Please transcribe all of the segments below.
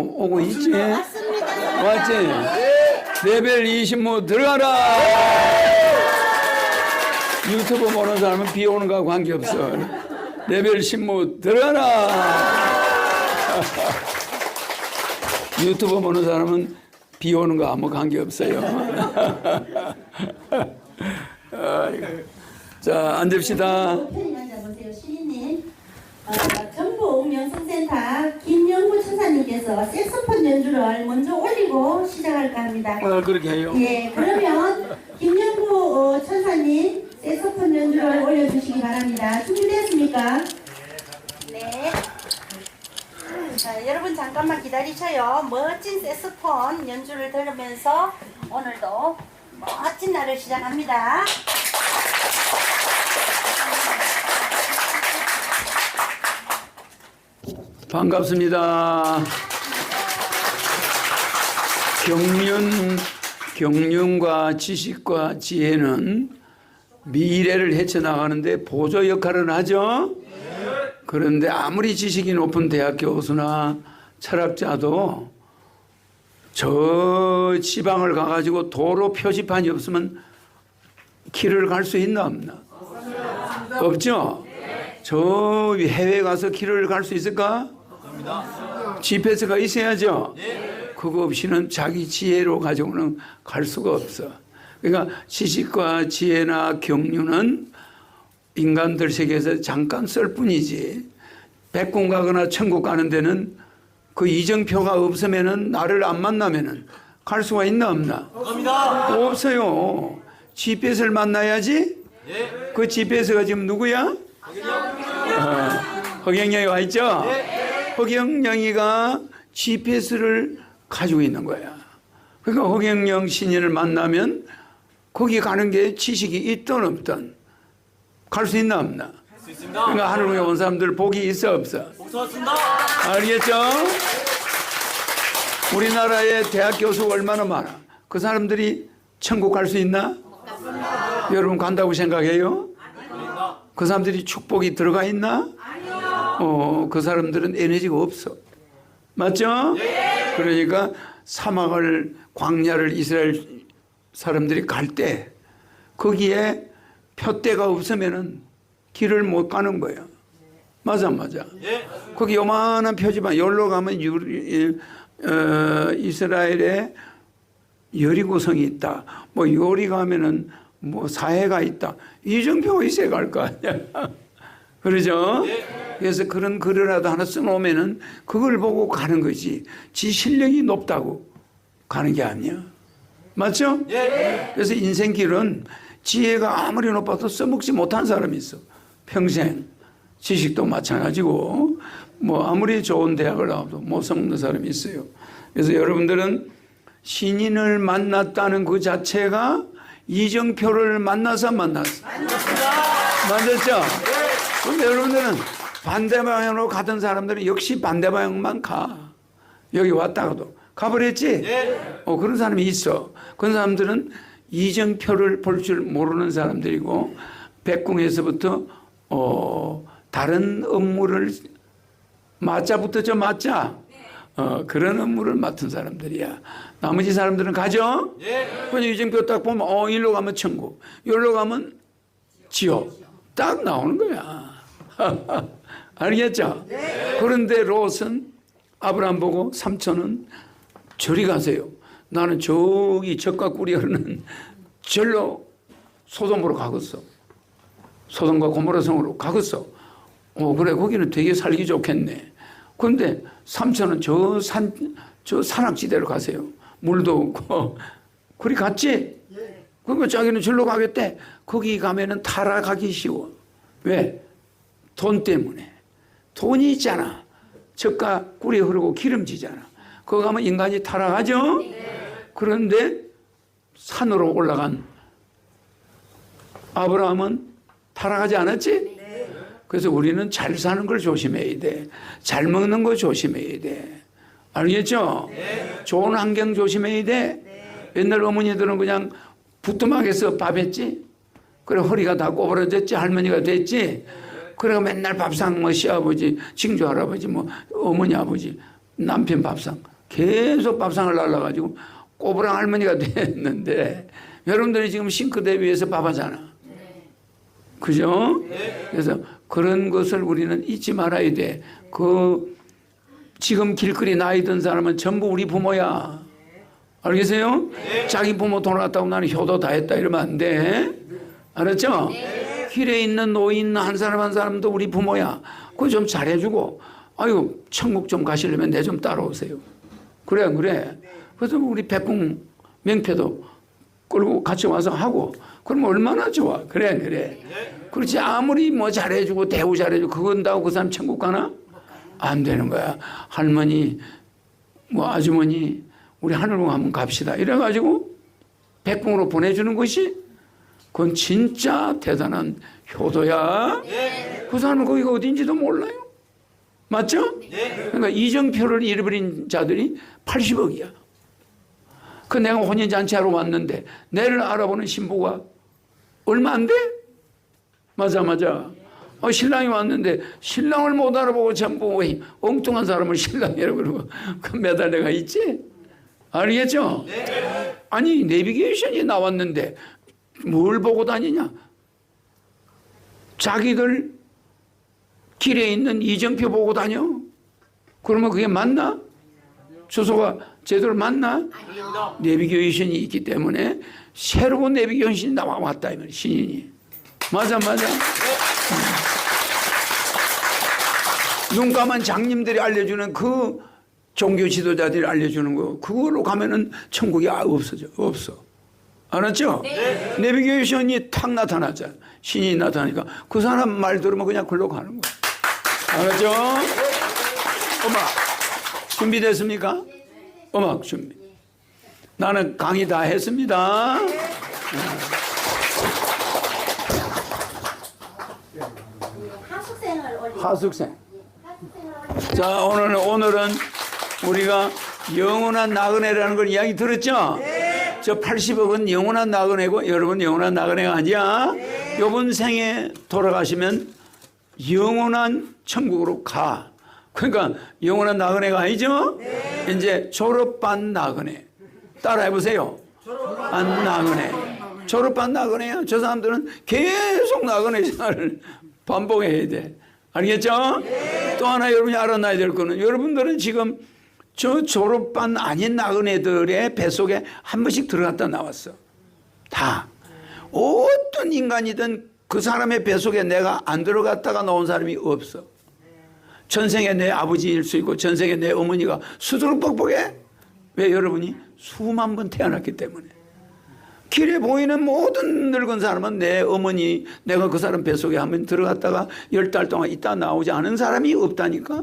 오고 있지? 맞습니다. 왔지? 레벨 25 들어가라! 유튜브 보는 사람은 비 오는 거하고 관계없어. 레벨 15 들어가라! 유튜브 보는 사람은 비 오는 거 아무 관계 없어요. 아이고. 자, 앉읍시다. 편히 앉아보세요, 시인님. 어, 전북 명성센터 천사님께서 색소폰 연주를 먼저 올리고 시작할까 합니다. 어, 그렇게 해요. 예, 그러면 김영구 어, 천사님 색소폰 연주를 올려주시기 바랍니다. 준비됐습니까? 네. 자, 여러분 잠깐만 기다리셔요. 멋진 색소폰 연주를 들으면서 오늘도 멋진 날을 시작합니다. 반갑습니다. 경륜, 경륜과 지식과 지혜는 미래를 헤쳐나가는데 보조 역할을 하죠. 그런데 아무리 지식이 높은 대학 교수나 철학자도 저 지방을 가가지고 도로 표지판이 없으면 길을 갈 수 있나 없나? 없죠? 저 해외 가서 길을 갈 수 있을까? GPS가 있어야죠. 그거 없이는 자기 지혜로 가지고는 갈 수가 없어. 그러니까 지식과 지혜나 경륜은 인간들 세계에서 잠깐 쓸 뿐이지. 백군 가거나 천국 가는 데는 그 이정표가 없으면은 나를 안 만나면은 갈 수가 있나 없나? 없어요. GPS를 만나야지. 그 GPS가 지금 누구야? 어, 허경영이 와 있죠? 허경영이가 GPS를 가지고 있는 거야. 그러니까 허경영 신인을 만나면 거기 가는 게 지식이 있든 없든 갈 수 있나 없나? 그러니까 하늘에 온 사람들 복이 있어 없어? 알겠죠? 우리나라에 대학 교수가 얼마나 많아? 그 사람들이 천국 갈 수 있나? 여러분 간다고 생각해요? 그 사람들이 축복이 들어가 있나? 어, 그 사람들은 에너지가 없어. 맞죠? 그러니까 사막을 광야를 이스라엘 사람들이 갈 때 거기에 표대가 없으면은 길을 못 가는 거예요. 맞아, 맞아. 거기 요만한 표지판 여기로 가면 유, 이, 어, 이스라엘에 여리고성이 있다. 뭐 요리 가면은 뭐 사해가 있다. 이정표가 있어야 갈 거 아니야. 그러죠? 그래서 그런 글이라도 하나 써놓으면은 그걸 보고 가는 거지. 지 실력이 높다고 가는 게 아니야. 맞죠? 그래서 인생길은 지혜가 아무리 높아도 써먹지 못한 사람이 있어. 평생. 지식도 마찬가지고, 뭐 아무리 좋은 대학을 나와도 못 써먹는 사람이 있어요. 그래서 여러분들은 신인을 만났다는 그 자체가 이정표를 만나서 만났어. 맞았죠? 근데 여러분들은 반대 방향으로 가던 사람들은 역시 반대 방향만 가. 여기 왔다가도. 가버렸지? 어, 그런 사람이 있어. 그런 사람들은 이정표를 볼 줄 모르는 사람들이고, 백궁에서부터, 어, 다른 업무를, 맞자부터 저 맞자. 어, 그런 업무를 맡은 사람들이야. 나머지 사람들은 가죠? 그냥 이정표 딱 보면, 어, 일로 가면 천국, 여기로 가면 지옥. 딱 나오는 거야. 알겠죠? 그런데 롯은 아브라함 보고 삼촌은 저리 가세요. 나는 저기 적과 꿀이 흐르는 절로 소돔으로 가겠어. 소돔과 고모라 성으로 가겠어. 어, 그래, 거기는 되게 살기 좋겠네. 그런데 삼촌은 저 산, 저 산악지대로 가세요. 물도 없고. 그리 갔지? 그러니까 자기는 절로 가겠대. 거기 가면은 타락하기 쉬워. 왜? 돈 때문에. 돈이 있잖아. 젖과 꿀이 흐르고 기름지잖아. 거기 가면 인간이 타락하죠? 그런데 산으로 올라간 아브라함은 타락하지 않았지? 그래서 우리는 잘 사는 걸 조심해야 돼. 잘 먹는 거 조심해야 돼. 알겠죠? 좋은 환경 조심해야 돼. 옛날 어머니들은 그냥 부뚜막에서 밥 했지? 그래 허리가 다 꼬부러졌지? 할머니가 됐지? 그래가 맨날 밥상 뭐 시아버지, 징조 할아버지, 뭐 어머니 아버지, 남편 밥상 계속 밥상을 날라가지고 꼬부랑 할머니가 됐는데 여러분들이 지금 싱크대 위에서 밥 하잖아. 그죠? 그래서 그런 것을 우리는 잊지 말아야 돼. 그 지금 길거리 나이 든 사람은 전부 우리 부모야. 알겠어요? 자기 부모 돌아갔다고 나는 효도 다 했다 이러면 안 돼. 알았죠? 길에 있는 노인 한 사람 한 사람도 우리 부모야. 그거 좀 잘해주고, 아유, 천국 좀 가시려면 내 좀 따라오세요. 그래, 안 그래. 그래서 우리 백궁 명패도 끌고 같이 와서 하고, 그러면 얼마나 좋아. 그래, 안 그래. 그렇지. 아무리 뭐 잘해주고, 대우 잘해주고, 그건 다고 그 사람 천국 가나? 안 되는 거야. 할머니, 뭐 아주머니, 우리 하늘궁 한번 갑시다. 이래가지고 백궁으로 보내주는 것이 그건 진짜 대단한 효도야. 그 사람은 거기가 어딘지도 몰라요. 맞죠? 그러니까 이정표를 잃어버린 자들이 80억이야. 그 내가 혼인잔치하러 왔는데 내를 알아보는 신부가 얼마 안 돼? 맞아, 맞아. 어, 신랑이 왔는데 신랑을 못 알아보고 전부 엉뚱한 사람을 신랑이라고 그러고 그 매달려가 있지? 알겠죠? 아니 내비게이션이 나왔는데 뭘 보고 다니냐? 자기들 길에 있는 이정표 보고 다녀? 그러면 그게 맞나? 주소가 제대로 맞나? 내비게이션이 있기 때문에 새로운 내비게이션이 나왔다 이 말이야 신인이. 맞아 맞아. 눈 감은 장님들이 알려주는 그 종교 지도자들이 알려주는 거 그걸로 가면은 천국이 아- 없어져 없어. 알았죠? 내비게이션이 탁 나타나잖아 신이 나타나니까. 그 사람 말 들으면 그냥 글로 가는 거야. 알았죠? 음악 준비됐습니까? 음악 준비 나는 강의 다 했습니다 하숙생 올리 자 오늘 오늘은 우리가 영원한 나그네라는 걸 이야기 들었죠? 저 80억은 영원한 나그네고 여러분 영원한 나그네가 아니야. 이번 생에 돌아가시면 영원한 천국으로 가. 그러니까 영원한 나그네가 아니죠? 이제 졸업반 나그네. 따라해 보세요. 반 나그네. 졸업반 나그네야. 저 사람들은 계속 나그네 생활을 반복해야 돼. 알겠죠? 또 하나 여러분이 알아놔야 될 거는 여러분들은 지금 저 졸업반 아닌 나그네들의 뱃속에 한 번씩 들어갔다 나왔어. 다. 어떤 인간이든 그 사람의 뱃속에 내가 안 들어갔다가 나온 사람이 없어. 전생에 내 아버지일 수 있고 전생에 내 어머니가 수두룩 뻑뻑해. 왜 여러분이 수만 번 태어났기 때문에. 길에 보이는 모든 늙은 사람은 내 어머니, 내가 그 사람 뱃속에 한 번 들어갔다가 열 달 동안 있다 나오지 않은 사람이 없다니까?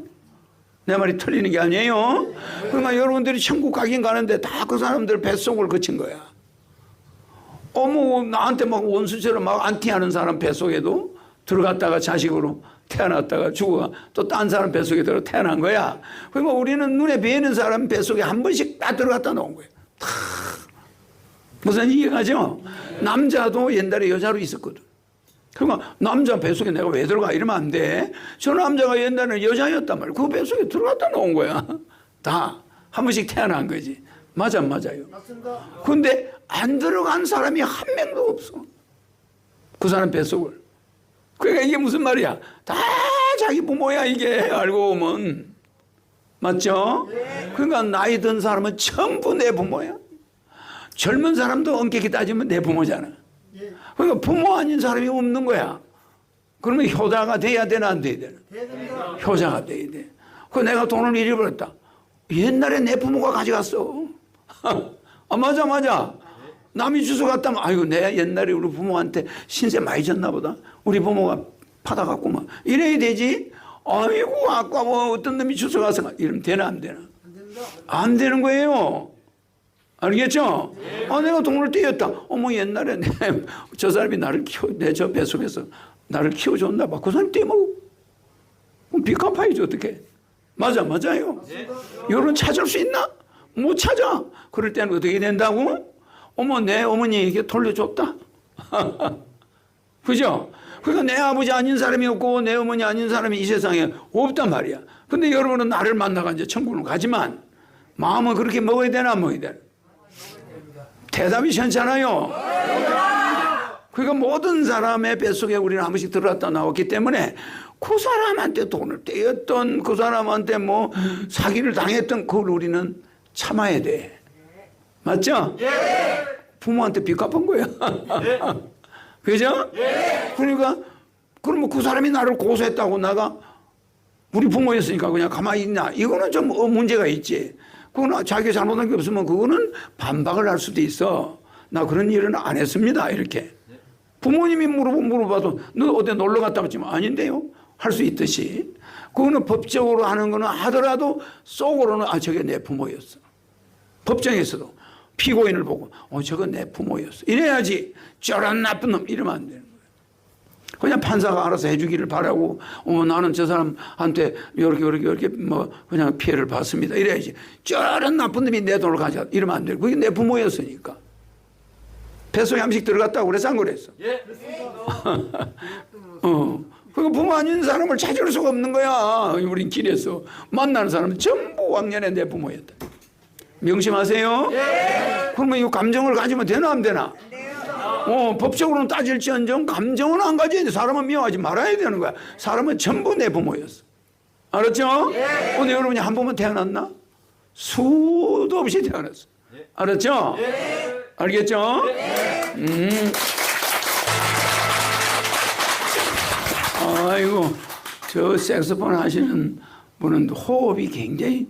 내 말이 틀리는 게 아니에요. 그러니까 여러분들이 천국 가긴 가는데 다 그 사람들 뱃속을 거친 거야. 어머, 나한테 막 원수처럼 막 안티하는 사람 뱃속에도 들어갔다가 자식으로 태어났다가 죽어가 또딴 사람 뱃속에 들어 태어난 거야. 그러니까 우리는 눈에 뵈는 사람 뱃속에 한 번씩 다 들어갔다 나온 거야. 다. 무슨 이해가죠? 남자도 옛날에 여자로 있었거든. 그러니까 남자 뱃속에 내가 왜 들어가 이러면 안 돼. 저 남자가 옛날에 여자였단 말이야. 그 뱃속에 들어갔다 나온 거야. 다. 한 번씩 태어난 거지. 맞아, 맞아요. 근데 안 들어간 사람이 한 명도 없어. 그 사람 뱃속을. 그러니까 이게 무슨 말이야? 다 자기 부모야, 이게. 알고 보면. 맞죠? 그러니까 나이 든 사람은 전부 내 부모야. 젊은 사람도 엄격히 따지면 내 부모잖아. 그러니까 부모 아닌 사람이 없는 거야. 그러면 효자가 돼야 되나 안 돼야 되나? 효자가 돼야 돼. 그 내가 돈을 잃어버렸다. 옛날에 내 부모가 가져갔어. 아 맞아 맞아. 남이 주워 갔다면 아이고 내 옛날에 우리 부모한테 신세 많이 졌나 보다. 우리 부모가 받아갔구만. 이래야 되지. 아이고 아까 뭐 어떤 놈이 주워 가서 이러면 되나 안 되나? 안 되는 거예요. 알겠죠? 아, 내가 돈을 떼었다. 어머, 옛날에 내, 저 사람이 나를 키워, 내저 뱃속에서 나를 키워줬나 봐. 그 사람 떼먹어. 그럼 빚 갚아야지, 어떻게. 맞아, 맞아요. 여러분 찾을 수 있나? 못 찾아. 그럴 때는 어떻게 된다고? 어머, 내 어머니에게 돌려줬다. 그죠? 그러니까 내 아버지 아닌 사람이 없고 내 어머니 아닌 사람이 이 세상에 없단 말이야. 근데 여러분은 나를 만나가 이제 천국을 가지만 마음은 그렇게 먹어야 되나 안 먹어야 되나? 대답이 시원찮아요. 그러니까 모든 사람의 뱃속에 우리는 한 번씩 들어갔다 나왔기 때문에 그 사람한테 돈을 떼었던 그 사람한테 뭐 사기를 당했던 그걸 우리는 참아야 돼. 맞죠? 부모한테 빚 갚은 거야. 그죠? 그러니까 그러면 그 사람이 나를 고소했다고 나가 우리 부모였으니까 그냥 가만히 있냐? 이거는 좀 어, 문제가 있지. 그거는 자기가 잘못한 게 없으면 그거는 반박을 할 수도 있어. 나 그런 일은 안 했습니다. 이렇게. 부모님이 물어보, 물어봐도 너 어디 놀러 갔다 왔지만 아닌데요? 할 수 있듯이. 그거는 법적으로 하는 거는 하더라도 속으로는 아, 저게 내 부모였어. 법정에서도 피고인을 보고 어, 저거 내 부모였어. 이래야지. 저런 나쁜 놈. 이러면 안 되는 거예요. 그냥 판사가 알아서 해주기를 바라고, 어, 나는 저 사람한테 이렇게, 이렇게, 이렇게 뭐, 그냥 피해를 봤습니다. 이래야지. 저런 나쁜 놈이 내 돈을 가져. 이러면 안 돼요. 그게 내 부모였으니까. 뱃속에 한식 들어갔다고 그래서 안 그랬어. 예. 어. 그 부모 아닌 사람을 찾을 수가 없는 거야. 우린 길에서 만나는 사람은 전부 왕년에 내 부모였다. 명심하세요. 그러면 이 감정을 가지면 되나 안 되나? 어, 법적으로는 따질지언정 감정은 안 가져야 돼. 사람은 미워하지 말아야 되는 거야. 사람은 전부 내 부모였어. 알았죠? 근데 여러분이 한 번만 태어났나? 수도 없이 태어났어. 알았죠? 알겠죠? 음. 아이고, 저 색소폰 하시는 분은 호흡이 굉장히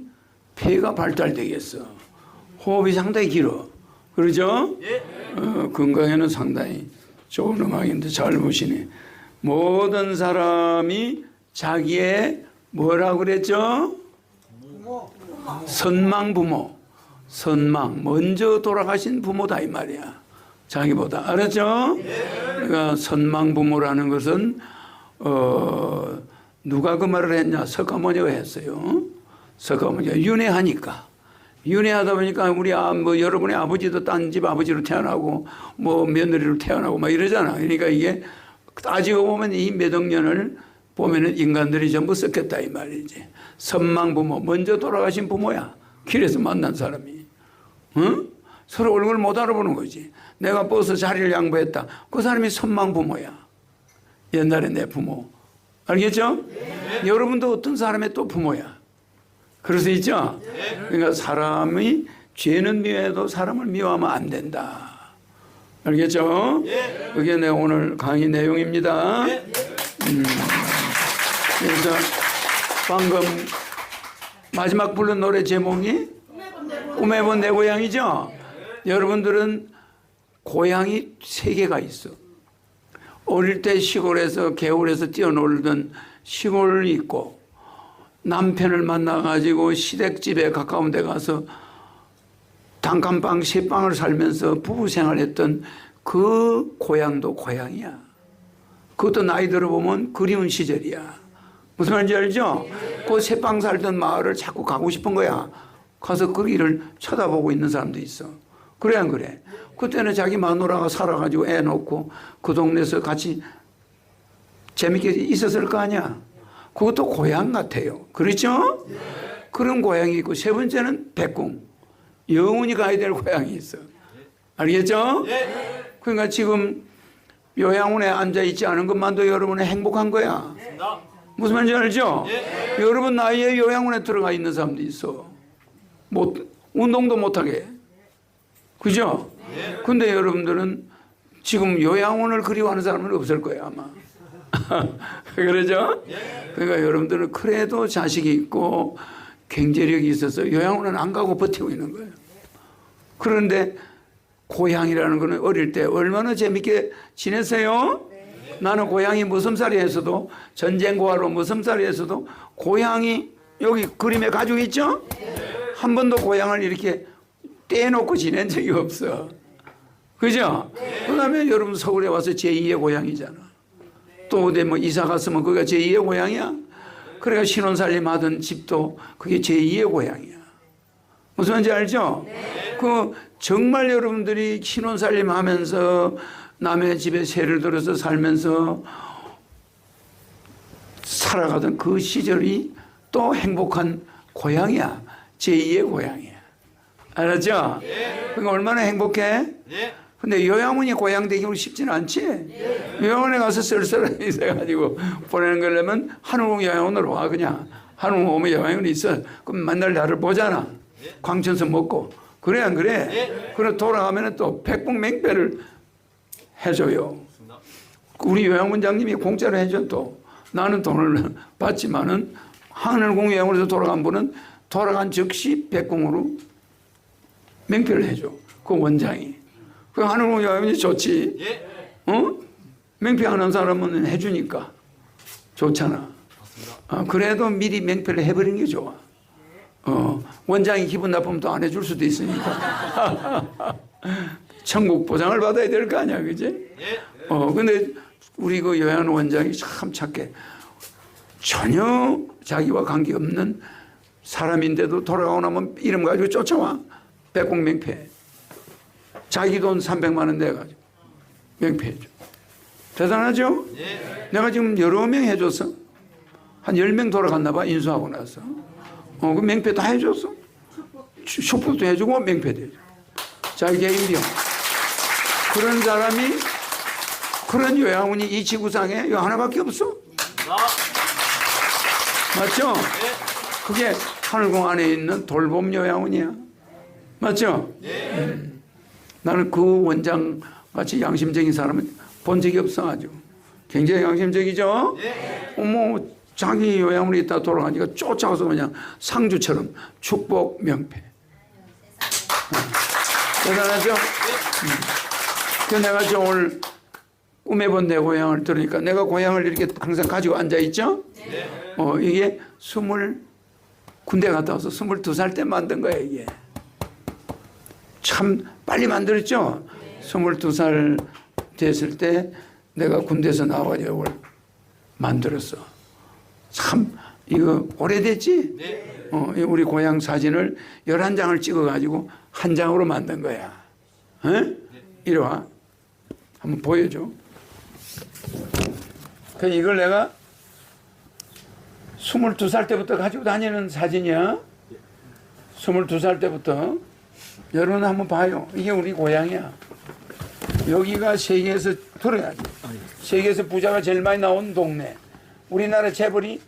폐가 발달되겠어. 호흡이 상당히 길어. 그러죠? 어, 건강에는 상당히 좋은 음악인데 잘 보시네. 모든 사람이 자기의 뭐라고 그랬죠? 선망 부모. 선망. 먼저 돌아가신 부모다 이 말이야. 자기보다. 알았죠? 그러니까 선망 부모라는 것은 어, 누가 그 말을 했냐? 석가모니가 했어요. 석가모니가 윤회하니까. 윤회하다 보니까 우리 아, 뭐 여러분의 아버지도 딴 집 아버지로 태어나고 뭐 며느리로 태어나고 막 이러잖아. 그러니까 이게 따지고 보면 이 몇억 년을 보면은 인간들이 전부 섞였다 이 말이지. 선망 부모 먼저 돌아가신 부모야. 길에서 만난 사람이. 응? 서로 얼굴 못 알아보는 거지. 내가 버스 자리를 양보했다. 그 사람이 선망 부모야. 옛날에 내 부모. 알겠죠? 여러분도 어떤 사람의 또 부모야. 그럴 수 있죠? 그러니까 사람이 죄는 미워해도 사람을 미워하면 안 된다. 알겠죠? 그게 내 오늘 강의 내용입니다. 음, 그래서 방금 마지막 부른 노래 제목이 꿈에 본 내 고향이죠? 여러분들은 고향이 세 개가 있어. 어릴 때 시골에서 개울에서 뛰어놀던 시골이 있고 남편을 만나가지고 시댁집에 가까운 데 가서 단칸방 세 방을 살면서 부부 생활했던 그 고향도 고향이야. 그것도 나이 들어보면 그리운 시절이야. 무슨 말인지 알죠? 그세방 살던 마을을 자꾸 가고 싶은 거야. 가서 그 길을 쳐다보고 있는 사람도 있어. 그래 안 그래? 그때는 자기 마누라가 살아가지고 애 놓고 그 동네에서 같이 재밌게 있었을 거 아니야. 그것도 고향 같아요. 그렇죠? 그런 고향이 있고 세 번째는 백궁. 영원히 가야 될 고향이 있어. 알겠죠? 그러니까 지금 요양원에 앉아 있지 않은 것만도 여러분은 행복한 거야. 무슨 말인지 알죠? 여러분 나이에 요양원에 들어가 있는 사람도 있어. 못, 운동도 못하게. 그죠? 근데 여러분들은 지금 요양원을 그리워하는 사람은 없을 거예요, 아마. 그러죠? 그러니까 여러분들은 그래도 자식이 있고 경제력이 있어서 요양원은 안 가고 버티고 있는 거예요. 그런데 고향이라는 거는 어릴 때 얼마나 재밌게 지냈어요? 나는 고향이 무섬살이에서도 전쟁 고아로 무섬살이에서도 고향이 여기 그림에 가지고 있죠? 한 번도 고향을 이렇게 떼놓고 지낸 적이 없어. 그죠? 그 다음에 여러분 서울에 와서 제2의 고향이잖아. 또 어디 뭐 이사 갔으면 그게 제2의 고향이야. 그래가 신혼살림 하던 집도 그게 제2의 고향이야. 무슨 말인지 알죠? 그 정말 여러분들이 신혼살림 하면서 남의 집에 새를 들어서 살면서 살아가던 그 시절이 또 행복한 고향이야. 제2의 고향이야. 알았죠? 그러니까 얼마나 행복해? 근데 요양원이 고향 되기 쉽지는 않지? 요양원에 가서 쓸쓸하게 있어가지고 보내는 거려면 한우공 요양원으로 와, 그냥. 한우공 오면 요양원이 있어. 그럼 만날 날을 보잖아. 광천서 먹고. 그래, 안 그래? 그래, 돌아가면 또 백북맹배를 해줘요. 우리 요양원장님이 공짜로 해줘 또. 나는 돈을 받지만은 하늘공 요양원에서 돌아간 분은 돌아간 즉시 백공으로 맹표를 해줘. 그 원장이. 그 하늘공 요양원이 좋지. 어? 맹표하는 사람은 해주니까 좋잖아. 아, 그래도 미리 맹표를 해버리는 게 좋아. 어, 원장이 기분 나쁘면 또 안 해줄 수도 있으니까. 천국 보장을 받아야 될 거 아니야, 그지? 어, 근데 우리 그 요양 원장이 참 착해. 전혀 자기와 관계없는 사람인데도 돌아가고 나면 이름 가지고 쫓아와. 백공맹패. 자기 돈 300만 원 내가지고 명패해줘. 대단하죠? 내가 지금 여러 명 해줬어. 한 10명 돌아갔나 봐, 인수하고 나서. 어, 그 명패 다 해줬어. 슈- 슈퍼도 해주고 명패도 해줘. 자기 개인병. 그런 사람이 그런 요양원이 이 지구상에 요 하나밖에 없어. 맞죠? 그게 하늘공 안에 있는 돌봄 요양원이야. 맞죠? 음. 나는 그 원장 같이 양심적인 사람은 본 적이 없어가지고 굉장히 양심적이죠. 어머 자기 요양원에 있다 돌아가니까 쫓아가서 그냥 상주처럼 축복 명패. 어. 대단하죠? 음. 그 내가 저 오늘 꿈에 본 내 고향을 들으니까 내가 고향을 이렇게 항상 가지고 앉아 있죠? 어, 이게 스물 군대 갔다 와서 스물두 살 때 만든 거야 이게. 참 빨리 만들었죠? 스물두 살 됐을 때 내가 군대에서 나와가지고 이걸 만들었어. 참 이거 오래됐지? 어, 이 우리 고향 사진을 열한 장을 찍어가지고 한 장으로 만든 거야. 어? 이리 와. 한번 보여줘. 그 이걸 내가 22살 때부터 가지고 다니는 사진이야. 22살 때부터. 여러분 한번 봐요. 이게 우리 고향이야. 여기가 세계에서 들어야지. 세계에서 부자가 제일 많이 나온 동네. 우리나라 재벌이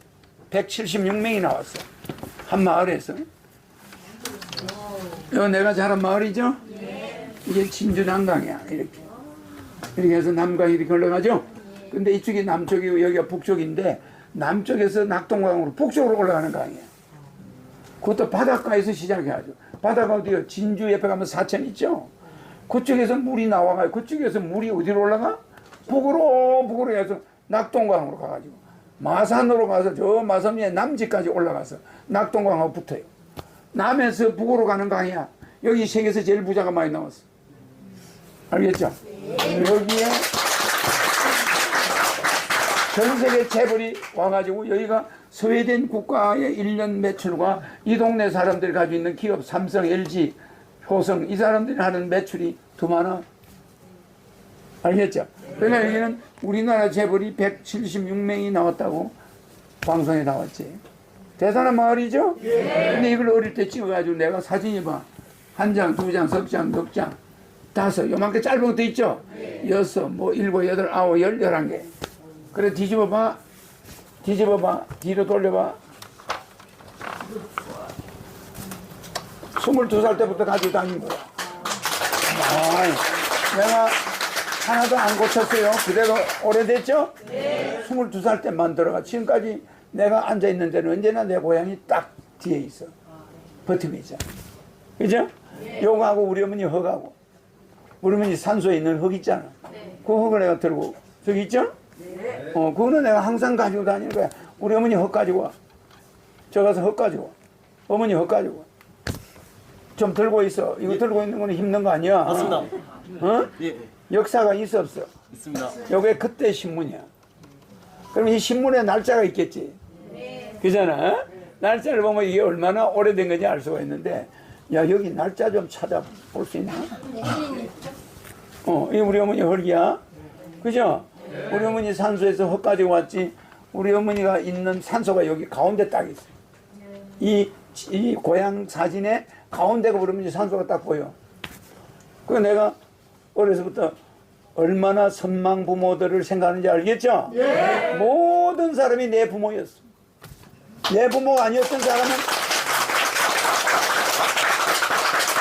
176명이 나왔어. 한 마을에서. 이거 내가 자란 마을이죠? 이게 진주 남강이야. 이렇게. 이렇게 해서 남강이 이렇게 흘러가죠? 근데 이쪽이 남쪽이고 여기가 북쪽인데 남쪽에서 낙동강으로 북쪽으로 올라가는 강이에요. 그것도 바닷가에서 시작해야죠. 바다가 어디요? 진주 옆에 가면 사천 있죠? 그쪽에서 물이 나와가지고 그쪽에서 물이 어디로 올라가? 북으로 북으로 해서 낙동강으로 가가지고 마산으로 가서 저 마산 위에 남지까지 올라가서 낙동강하고 붙어요. 남에서 북으로 가는 강이야. 여기 세계에서 제일 부자가 많이 나왔어. 알겠죠? 여기에 전 세계 재벌이 와가지고 여기가 스웨덴 국가의 1년 매출과 이 동네 사람들이 가지고 있는 기업 삼성, LG, 효성 이 사람들이 하는 매출이 더 많아. 알겠죠? 그러니까 여기는 우리나라 재벌이 176명이 나왔다고 방송에 나왔지. 대단한 마을이죠? 근데 이걸 어릴 때 찍어가지고 내가 사진이 봐. 한 장, 두 장, 석 장, 넉 장, 다섯, 요만큼 짧은 것도 있죠? 여섯, 뭐 일곱, 여덟, 아홉, 열, 열한 개. 그래 뒤집어봐. 뒤집어봐. 뒤로 돌려봐. 스물두 살 때부터 가지고 다닌 거야. 아이, 내가 하나도 안 고쳤어요. 그대로 오래됐죠? 네. 스물두 살때 만들어가. 지금까지 내가 앉아있는 데는 언제나 내 고향이 딱 뒤에 있어. 있잖아. 그죠? 요거하고 우리 어머니 흙하고. 우리 어머니 산소에 있는 흙 있잖아. 그 흙을 내가 들고, 저기 있죠? 어, 그거는 내가 항상 가지고 다니는 거야. 우리 어머니 흙 가지고 와. 저 가서 흙 가지고 와. 어머니 흙 가지고 와. 좀 들고 있어. 이거 들고 있는 거는 힘든 거 아니야. 맞습니다. 어? 예, 역사가 있어 없어. 있습니다. 요게 그때 신문이야. 그럼 이 신문에 날짜가 있겠지. 그잖아. 날짜를 보면 이게 얼마나 오래된 건지 알 수가 있는데, 야 여기 날짜 좀 찾아볼 수 있나? 어, 이 우리 어머니 흙이야. 그죠? 우리 어머니 산소에서 흙 가지고 왔지. 우리 어머니가 있는 산소가 여기 가운데 딱 있어요. 이, 이 고향 사진에 가운데가 그러면 이제 산소가 딱 보여. 그 내가 어려서부터 얼마나 선망 부모들을 생각하는지 알겠죠? 모든 사람이 내 부모였어. 내 부모가 아니었던 사람은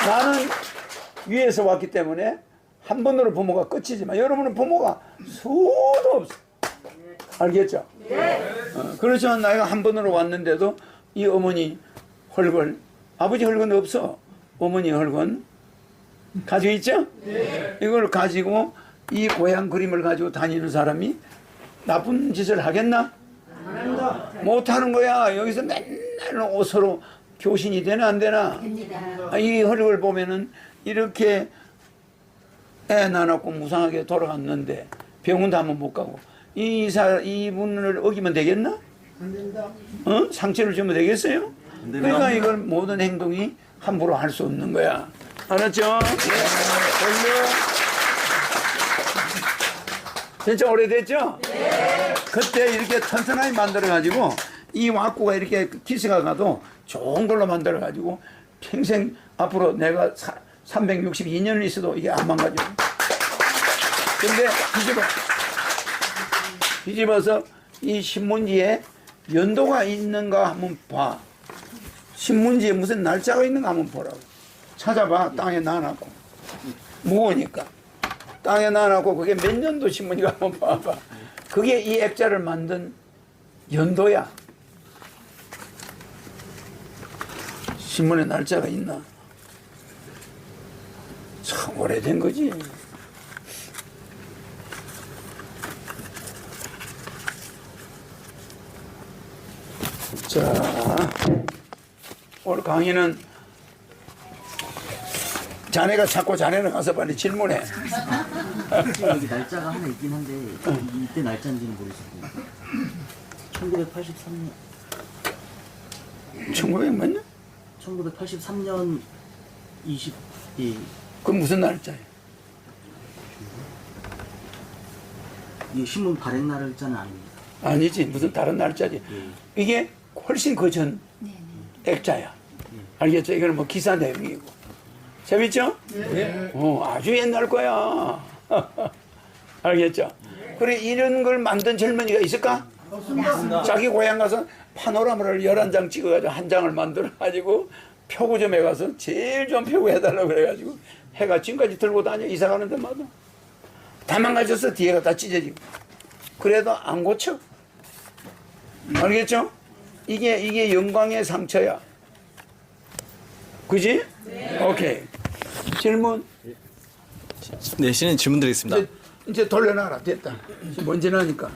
나는 위에서 왔기 때문에 한 번으로 부모가 끝이지만 여러분은 부모가 수도 없어. 알겠죠? 어, 그렇지만 나이가 한 번으로 왔는데도 이 어머니 헐건 아버지 헐건 없어. 어머니 헐건 가지고 있죠? 이걸 가지고 이 고향 그림을 가지고 다니는 사람이 나쁜 짓을 하겠나? 못하는 거야. 여기서 맨날 옷으로 교신이 되나 안 되나? 됩니다. 아, 이 헐걸 보면은 이렇게 애 낳았고 무상하게 돌아갔는데 병원도 한번 못 가고 이 사, 이분을 어기면 되겠나? 안 된다. 어? 상처를 주면 되겠어요? 그러니까 이걸 모든 행동이 함부로 할 수 없는 거야. 알았죠? 별로 진짜 오래됐죠? 그때 이렇게 튼튼하게 만들어가지고 이 와꾸가 이렇게 기스가 가도 좋은 걸로 만들어가지고 평생 앞으로 내가 362년을 있어도 이게 안 망가져. 근데 뒤집어. 뒤집어서 이 신문지에 연도가 있는가 한번 봐. 신문지에 무슨 날짜가 있는가 한번 보라고. 찾아봐. 땅에 놔놨고. 무거우니까. 땅에 놔놨고 그게 몇 년도 신문인가 한번 봐봐. 그게 이 액자를 만든 연도야. 신문에 날짜가 있나? 참 오래된 거지. 자, 오늘 강의는 자네가 찾고 자네는 가서 빨리 질문해. 여기 날짜가 하나 있긴 한데 이때 날짜인지는 모르겠어요. 1983년 1900 몇 년? 1983년 20 예, 그 무슨 날짜야? 이 신문 발행 날짜는 아닙니다. 아니지 무슨 다른 날짜지. 이게 훨씬 그전 액자야. 알겠죠? 이거는 뭐 기사 내용이고. 재밌죠? 네. 어, 아주 옛날 거야. 알겠죠? 그래 이런 걸 만든 젊은이가 있을까? 자기 고향 가서 파노라마를 11장 찍어가지고 한 장을 만들어가지고 표구 점에 가서 제일 좋은 표구 해달라고 그래가지고 해가 지금까지 들고 다녀 이사 가는 데마다 다 망가졌어 뒤에가 다 찢어지고. 그래도 안 고쳐. 알겠죠? 이게 이게 영광의 상처야. 그지? 오케이. 질문. 네, 신인 질문 드리겠습니다. 이제, 이제 돌려놔라. 됐다. 먼지 나니까.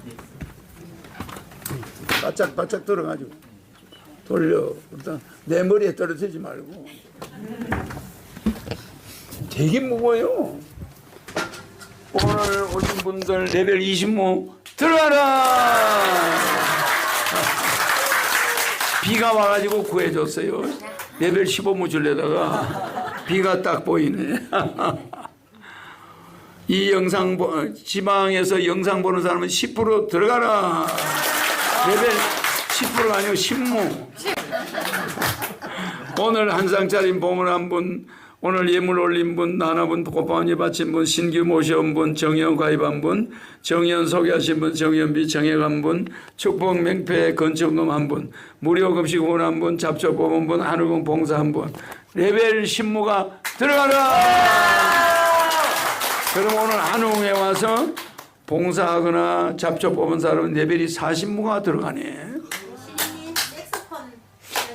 바짝 바짝 들어가지고. 돌려. 일단 내 머리에 떨어지지 말고 되게 무거워요. 오늘 오신 분들 레벨 20모 들어가라! 비가 와가지고 구해줬어요. 레벨 15모 줄려다가 비가 딱 보이네. 이 영상 보, 지방에서 영상 보는 사람은 10% 들어가라. 레벨 10%가 아니고 10무. 오늘 한 상짜리 보물 한 분, 오늘 예물 올린 분, 나눠분, 꽃바운이 바친 분, 신규 모셔온 분, 정연 가입한 분, 정연 소개하신 분, 정연비 정액한 분, 축복 맹패 건축금 한 분, 무료 급식 후원한 분, 잡초 뽑은 분, 한우공 봉사 한 분, 레벨 10무가 들어가라! 그럼 오늘 한웅에 와서 봉사하거나 잡초 뽑은 사람은 레벨이 40무가 들어가네. 섹스폰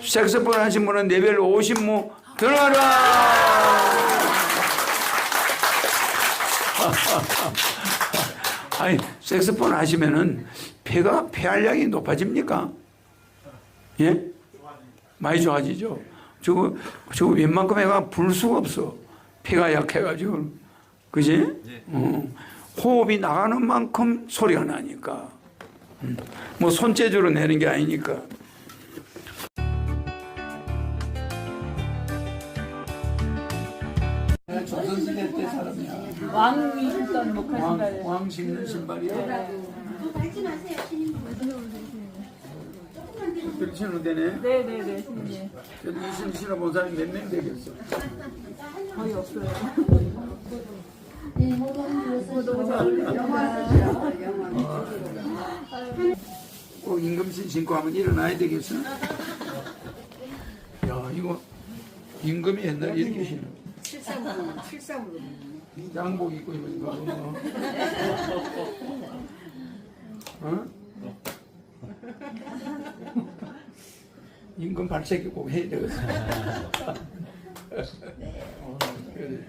색소폰 하신 분은 레벨 50무 들어가라! 아니, 색소폰 하시면은 폐가, 폐활량이 높아집니까? 예? 많이 좋아지죠? 저거, 저거 웬만큼 해가 불 수가 없어. 폐가 약해가지고. 그지? 어. 호흡이 나가는 만큼 소리가 나니까. 음. 뭐 손재주로 내는 게 아니니까. 왕이 신던 목화 신발 왕, 왕 신는 신발이야. 그거 밟지 마세요 신인분 특별히 신어도 되네. 네네네 신님 저도 이신 신어본 사람이 몇 명 되겠어. 거의 없어요. 줄로 꼭 임금신 신고 한번 일어나야 되겠어. 야, 이거 임금이 옛날에 이렇게 신어. 칠삼으로 칠삼으로 양복 입고 입은 거. 어? 임금 발색이 꼭 해야 되겠어. 어, 그래.